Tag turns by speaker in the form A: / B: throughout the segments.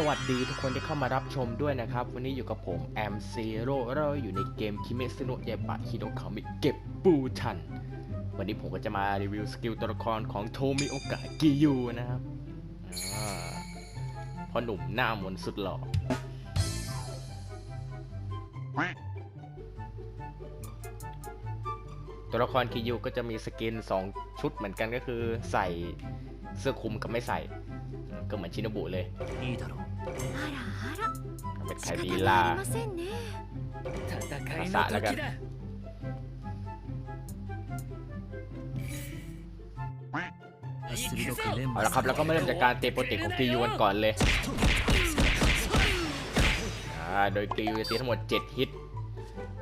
A: สวัสดีทุกคนที่เข้ามารับชมด้วยนะครับ วันนี้อยู่กับผมแอมซีโร่เราอยู่ในเกมคิเมซิโนะยาบะฮิโนคามิเก็บปูชัน วันนี้ผมก็จะมารีวิวสกิลตัวละครของโทมิโอกะกิยูนะครับพ่อหนุ่มหน้ามนสุดหล่อตัวละครคิยูก็จะมีสกิน 2 ชุดเหมือนกันก็คือใส่ เสื้อคลุมก็ไม่ใส่ ก็เหมือนชินบุเลยเป็นไคลีลาภา
B: แล้
C: วกัน
A: เอาละครับแล้วก็มาเริ่มจากการเตะโปรติของกิยูกันก่อนเลย โดยกิยูจะเตะทั้งหมด 7 ฮิต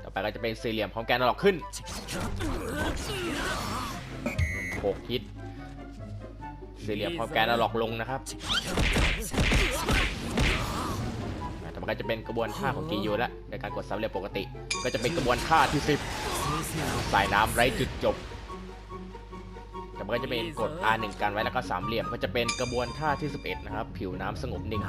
A: ต่อไปก็จะเป็นสี่เหลี่ยมของแกนหลอกขึ้น 6 ฮิต สี่เหลี่ยมพร้อมแกนเาหลอกลงนะครับ แต่มันก็จะเป็นกระบวนท่าของกียูแล้วในการกดสามเหลี่ยมปกติ ก็จะเป็นกระบวนท่าที่สิบสายน้ำไร้จุดจบแต่มันก็จะเป็นกด R1 กันไว้แล้วก็สามเหลี่ยมก็จะเป็นกระบวนท่าที่ 11 นะครับ ผิวน้ำสงบนิ่ง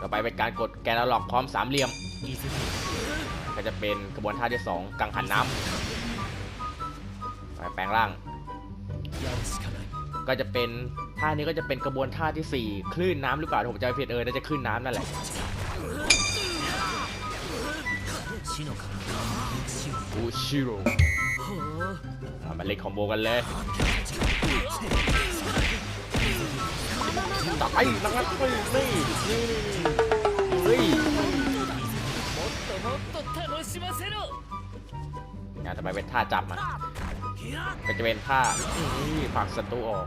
A: ต่อไปเป็นการกดแกนหลอกพร้อมสามเหลี่ยม ก็จะเป็นกระบวนท่าที่ 2 กังหันน้ำ แปลงร่าง ก็จะเป็นท่านี้ก็จะเป็นกระบวนท่าที่ 4 คลื่นน้ำหรือเปล่าผมจะผิดเออน่าจะคลื่นน้ำนั่นแหละอูชิโร่มาเล็กของโบกันเลยตายนักนักนี่นี่
B: นี่นี่
A: งานทำไมเป็นท่าจับมา ก็จะเป็นท่าผักศัตรูออก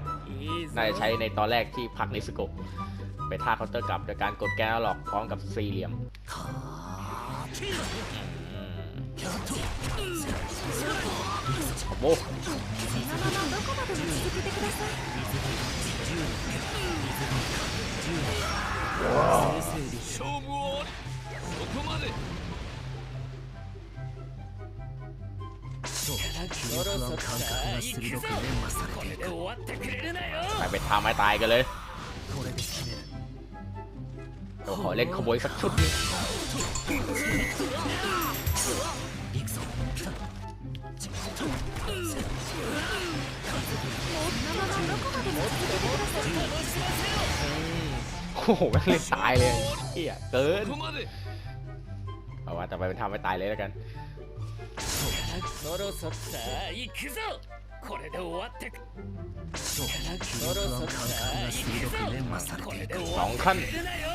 A: น่าจะใช้ในตอนแรกที่ผักนิสโกไปท่าเคาน์เตอร์กลับโดยการกดแก้วหลอกพร้อมกับสี่เหลี่ยมโอ้โห
D: そ
C: う
B: そろそろ
C: 感覚が
B: 行くぞ
C: 鋭く連磨さ
B: これ
C: れていく
B: で終わってくれるなよ
A: ไปเป็นท่าไม้ตายกันเลย
C: これで決める
A: เราขอเล่นขโมยสักชุดนึง
C: 行くぞ
D: そのままどこまでも続けてください
A: โอ้โหแม่งเล่นตายเลยเฮียเกิน
B: ここまで
A: เอาว่าต่อไปเป็นท่าไม้ตายเลยแล้วกัน
B: そろそろさあ行くぞこれで終わってく
C: そう
B: そろそろ
C: 感
B: さあ
C: 覚が
B: 行
C: 鋭く連磨
B: くぞこれ
C: されていく
B: で終わってくれるなよ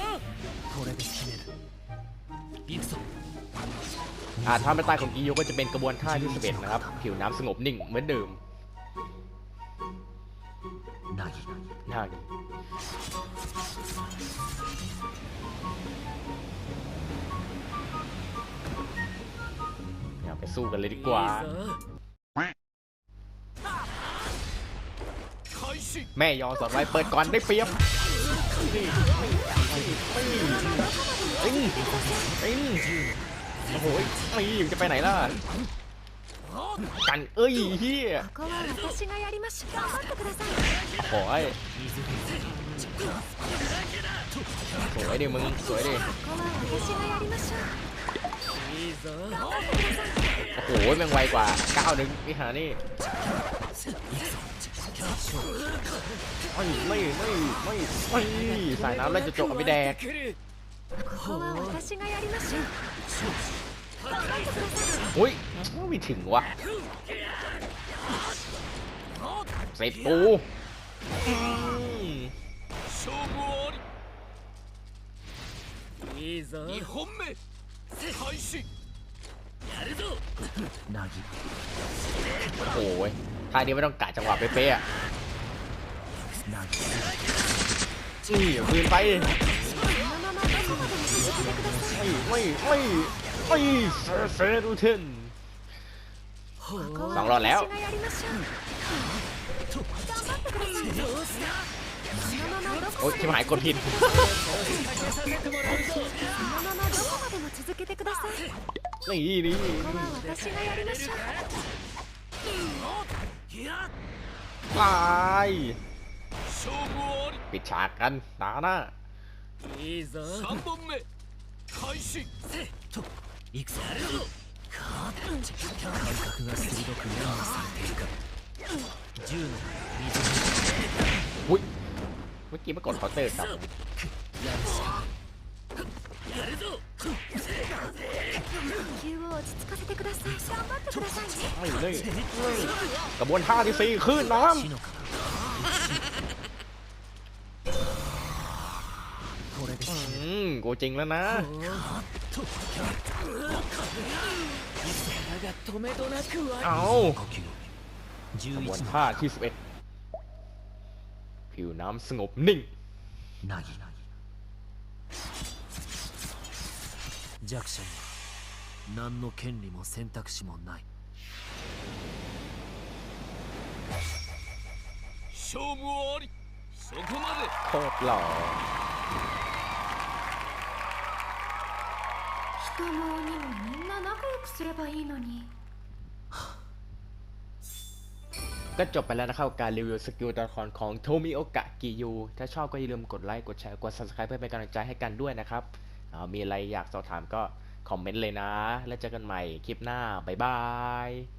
C: これで決める行くぞ
A: อ่าท่าไม้ตายของกิโยก็จะเป็นกระบวนท่าที่11นะครับ ผิวน้ำสงบนิ่งเหมือนเดิม
C: なぎ
A: น่าอย่าไ สู้กันเลยดีกว่า แม่ยอสอนไว้เปิดก่อนได้เปรียบอินอินโอ้โหนี่จะไปไหนล่ะ กันเอ้ยเฮียโอ้ยสวยดิมึงสวยดิ โอ้โหมันไวกว่าเก้าหนึ่งนี่หานี่ไม่ไม่ไม่ไม่ไม่สายน้ำแล้วจะจบเอาไปแดก
D: โอ้
A: ยไม่ถึงวะเสร็จ
B: ปู2本目開始やるぞ
C: なぎ
A: โอ้ยท่านี้ไม่ต้องกะจังหวะเป๊ะๆอ่ะ
C: なぎ
A: นี่คืนไป
D: そのままどこまでも続けてください
A: ไม่ไม่ไม่ไม่เฟรเฟรูเทน
D: ここは
A: สองรอบแล้ว
D: 私がやりましょう頑張ってくださいそのままどこ
A: โอ้ย
D: まで
A: ชิบ
D: も
A: หายกดผิด
D: 続けてください
A: นี่นี่
D: ここは私がやりましょう
A: ตาย
B: 勝 負あ
A: ปิดฉากกันตาหน้า
B: りいいぞ3本目開始
C: と行くぞ感覚が鋭くメモされているか銃の水
A: อุ้ย เมื่อกี้มากดเคาน์เตอร์ครับ
C: やるしか
B: やるぞ
D: 呼吸を落ち着かせてください頑張ってくださいね
A: ไม่เลยกระบวนท่าที่สี่ขึ้นน้
C: 死のかこれで ำ
A: อืมกูจริงแล้วนะ
C: と
B: だが止めどなくは
A: เอา
C: 呼吸
A: กระบวน
C: 11の
A: ท่าที่สิบเอ็ดผิวน้ำสงบนิ่ง
C: 弱者には何の権利も選択肢もない
B: 勝負ありそこま
A: โคตรหล่อ
D: 人も鬼もみんな仲良くすればいいのに
A: ก็จบไปแล้วนะครับกับการรีวิวสกิลตัวละครของโทมิโอกะกิยู ถ้าชอบก็อย่าลืมกดไลค์ กดแชร์ กด subscribe เพื่อเป็นกำลังใจให้กันด้วยนะครับอ่า มีอะไรอยากสอบถามก็คอมเมนต์เลยนะ แล้วเจอกันใหม่คลิปหน้า บ๊ายบาย